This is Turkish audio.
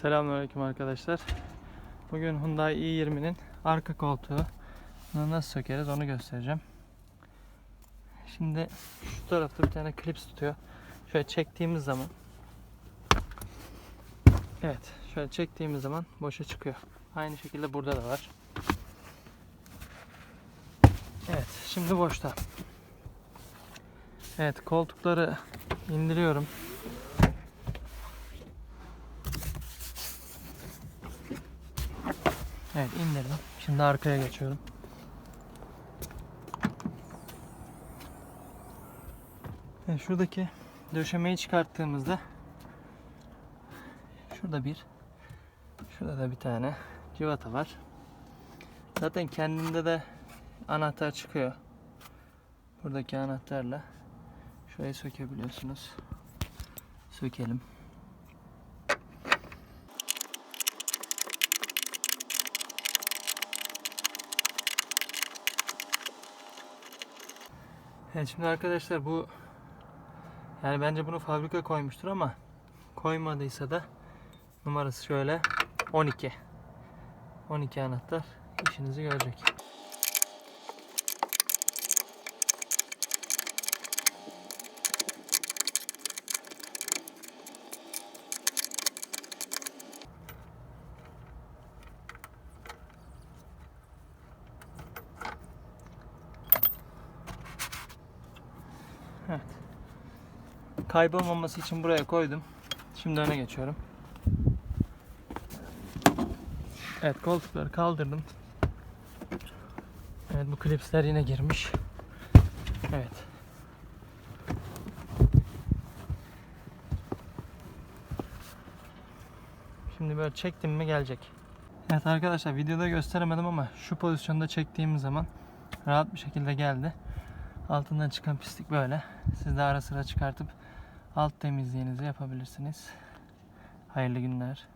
Selamünaleyküm arkadaşlar. Bugün Hyundai i20'nin arka koltuğunu nasıl sökeriz onu göstereceğim. Şimdi şu tarafta bir tane klips tutuyor. Şöyle çektiğimiz zaman Evet, şöyle çektiğimiz zaman boşa çıkıyor. Aynı şekilde burada da var. Evet, şimdi boşta. Evet, koltukları indiriyorum. Evet indirdim. Şimdi arkaya geçiyorum. Evet, şuradaki döşemeyi çıkarttığımızda şurada bir şurada da bir tane civata var. Zaten kendinde de anahtar çıkıyor. Buradaki anahtarla şurayı sökebiliyorsunuz. Sökelim. Evet şimdi arkadaşlar bu yani bence bunu fabrika koymuştur ama koymadıysa da numarası şöyle 12. 12 anahtar işinizi görecek. Evet. Kaybolmaması için buraya koydum. Şimdi öne geçiyorum. Evet koltukları kaldırdım. Evet bu klipsler yine girmiş. Evet. Şimdi böyle çektim mi gelecek. Evet arkadaşlar videoda gösteremedim ama şu pozisyonda çektiğim zaman rahat bir şekilde geldi. Altından çıkan pislik böyle. Siz de ara sıra çıkartıp alt temizliğinizi yapabilirsiniz. Hayırlı günler.